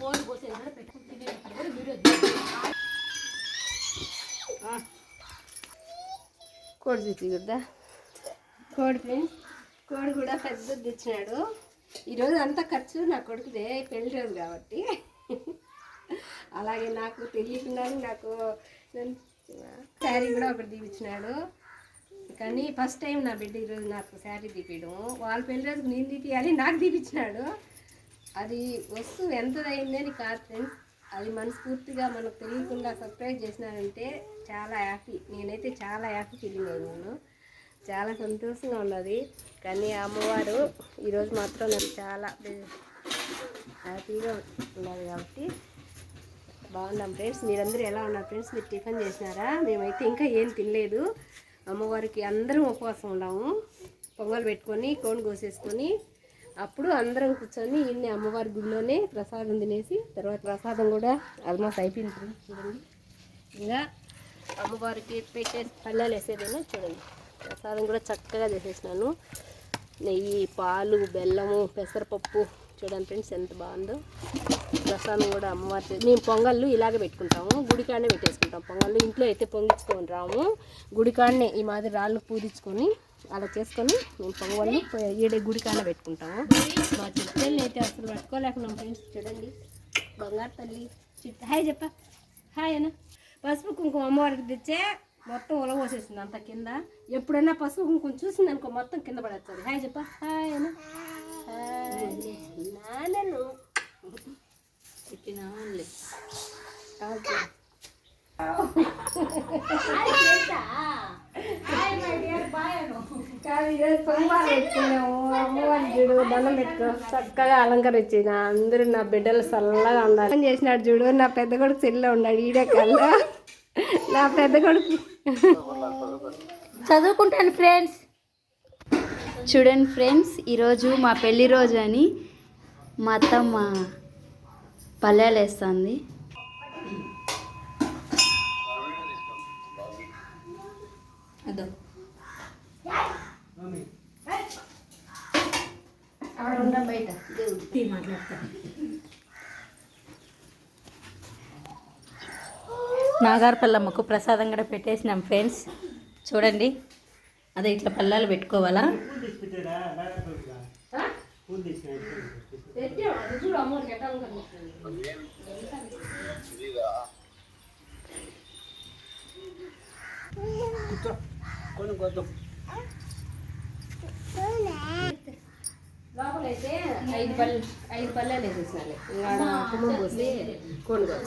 కోడి కోసేది వీడియో కోడి చూసి కదా కోడి ఫ్రెండ్స్ కోడి కూడా పెద్దది తెచ్చినాడు. ఈరోజు అంత ఖర్చు నా కొడుకుదే పెళ్ళి రోజు కాబట్టి. అలాగే నాకు తెలియకుండా నాకు శారీ కూడా ఒకటి తీపిచ్చినాడు. కానీ ఫస్ట్ టైం నా బిడ్డ ఈరోజు నాకు శారీ తీపియడం. వాళ్ళ పెళ్ళి రోజుకు నేను తీపియాలి నాకు తీపిచ్చినాడు. అది వస్తువు ఎంత అని కాదు ఫ్రెండ్స్ అది మనస్ఫూర్తిగా మనకు తెలియకుండా సర్ప్రైజ్ చేసినారంటే చాలా హ్యాపీ నేనైతే చాలా హ్యాపీ ఫీలింగ్ అయ్యాను. చాలా సంతోషంగా ఉన్నది. కానీ అమ్మవారు ఈరోజు మాత్రం నాకు చాలా హ్యాపీగా ఉన్నది కాబట్టి బాగున్నాం ఫ్రెండ్స్ మీరందరూ ఎలా ఉన్నారు ఫ్రెండ్స్ మీరు టిఫిన్ చేసినారా? మేమైతే ఇంకా ఏం తినలేదు. అమ్మవారికి అందరం ఉపవాసం ఉన్నాము. పొంగల్ పెట్టుకొని కోన్ కోసేసుకొని అప్పుడు అందరం కూర్చొని ఇన్ని అమ్మవారి గుడిలోనే ప్రసాదం తినేసి తర్వాత ప్రసాదం కూడా ఆల్మోస్ట్ అయిపోయింది చూడండి. ఇంకా అమ్మవారికి పెట్టే పళ్ళాలు వేసేదైనా చూడండి. ప్రసాదం కూడా చక్కగా చేసేసినాను. నెయ్యి పాలు బెల్లము పెసరపప్పు చూడండి ఫ్రెండ్స్ ఎంత బాగుందో. ప్రసాదం కూడా అమ్మవారి మేము పొంగళ్ళు ఇలాగే పెట్టుకుంటాము గుడికాడనే పెట్టేసుకుంటాం. పొంగళ్ళు ఇంట్లో అయితే పొంగించుకొని రాము. గుడికాడనే ఈ మాదిరి రాళ్ళు పూజించుకొని అలా చేసుకొని మేము పొంగళ్ళు ఏడే ఈడే గుడికాడనే పెట్టుకుంటాము. మా చిట్టెల్ని అయితే అసలు పట్టుకోలేకున్నాం ఫ్రెండ్స్ చూడండి. బంగారు తల్లి చిట్ట హాయ్ చెప్ప. హాయ్ అన్న. పసుపు కుంకుమ అమ్మవారికి తెచ్చే మొత్తం ఉలవోసేసింది అంత కింద. ఎప్పుడైనా పసుపు కుంకుమ చూసింది అనుకో మొత్తం కింద పడేస్తుంది. హాయ్ చెప్ప. హాయ్ అన్న. హాయ్. నాన్నను. పెట్టినాలే. చూడు దండం పెట్టుకో. చక్కగా అలంకరించిన. అందరూ నా బిడ్డలు చల్లగా ఉండాలి. చేసినాడు చూడు నా పెద్ద కొడుకు చెల్లిలో ఉన్నాడు ఈడే కల్లా నా పెద్ద కొడుకు. చదువుకుంటాను ఫ్రెండ్స్ చూడండి ఫ్రెండ్స్ ఈరోజు మా పెళ్ళి రోజు అని మా అత్తమ్మ పల్లెలు వేస్తుంది బయట? తీ మాట్లాడతా. నాగార్పల్లమ్మకు ప్రసాదం కూడా పెట్టేసినాం ఫ్రెండ్స్. చూడండి. అదే ఇట్లా పల్లాలు పెట్టుకోవాలా? పెట్టాం లోపలైతే ఐదు పల్లె ఐదు పల్లెలు వేసేసినాలి ఇంకా పోసి కొనుగోలు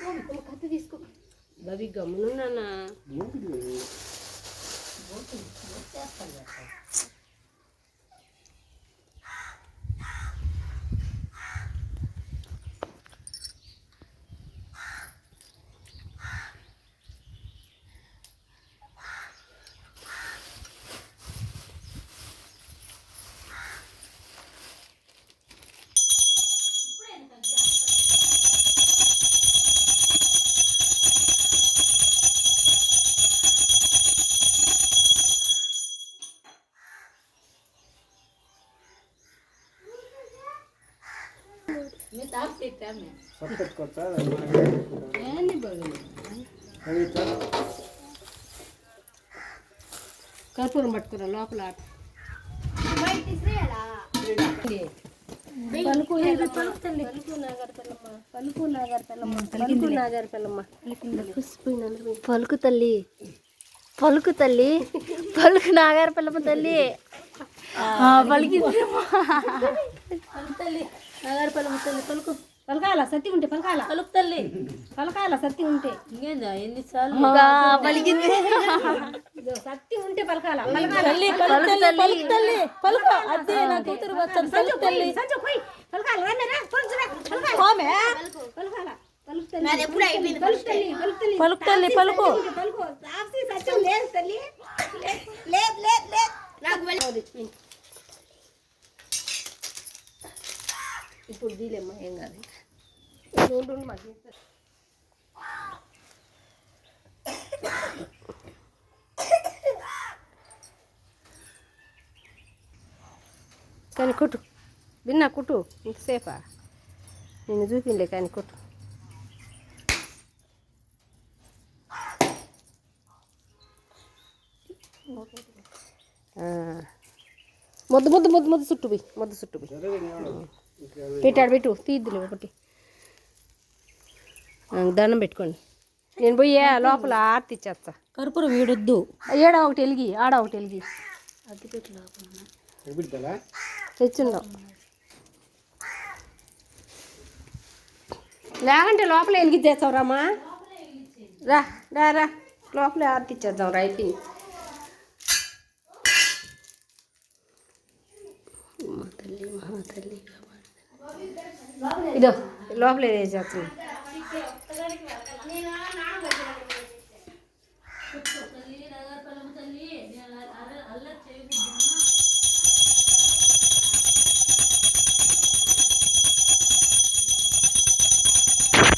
కత్తి తీసుకో బవి గమ్మునున్నానా కర్పూరం పట్టుకురా లోపల పలుకు ఏది పలుకు తల్లి. పలుకు నాగర్ పిల్లమ్మ పలుకు నాగర్ పిల్లమ్మ పలుకు నాగర్ పిల్లమ్మ తల్లి. తల్లి. తల్లి పలుకు. పలకాల? సత్తి ఉంటే పలకాల? పలుకు తల్లి. పలకాల సత్తి ఉంటే? ఇంకేందా? పలికింది ఇదో సత్తి ఉంటే పలకాల? తల్లి పలుకు తల్లి పలుకు తల్లి పలుకు అదే నా కూతురు వచ్చాను పలుకు తల్లి సంచు పోయి పలకాల? పలకాల? పలుకు తల్లి. పలుకు తల్లి పలుకు లేదు లేదు లేదు నాకు ఇప్పుడు దీలేమ్మా ఏం కాదు. ఉండు, మాకు కానీ కుట్టు విన్నా కుట్టు ఇంతసేపా నేను చూపించలే కానీ కుట్టు. ముద్దు ముద్దు ముద్దు ముద్దు చుట్టు పోయి ముద్దు చుట్టు పోయి పెట్టాడు పెట్టు. తీద్దులే ఒకటి. దండం పెట్టుకోండి. నేను పోయి లోపల ఆర్తి ఇచ్చేస్తా. కర్పూరం వీడొద్దు. ఏడ ఒకటి వెలిగి ఆడ ఒకటి వెలిగి. తెచ్చుందాం లేకంటే లోపల వెలిగిచ్చేస్తావు రామా రా రా రా. లోపల ఆర్తి ఇచ్చేద్దాం రా అయిపోయింది. మా తల్లి మా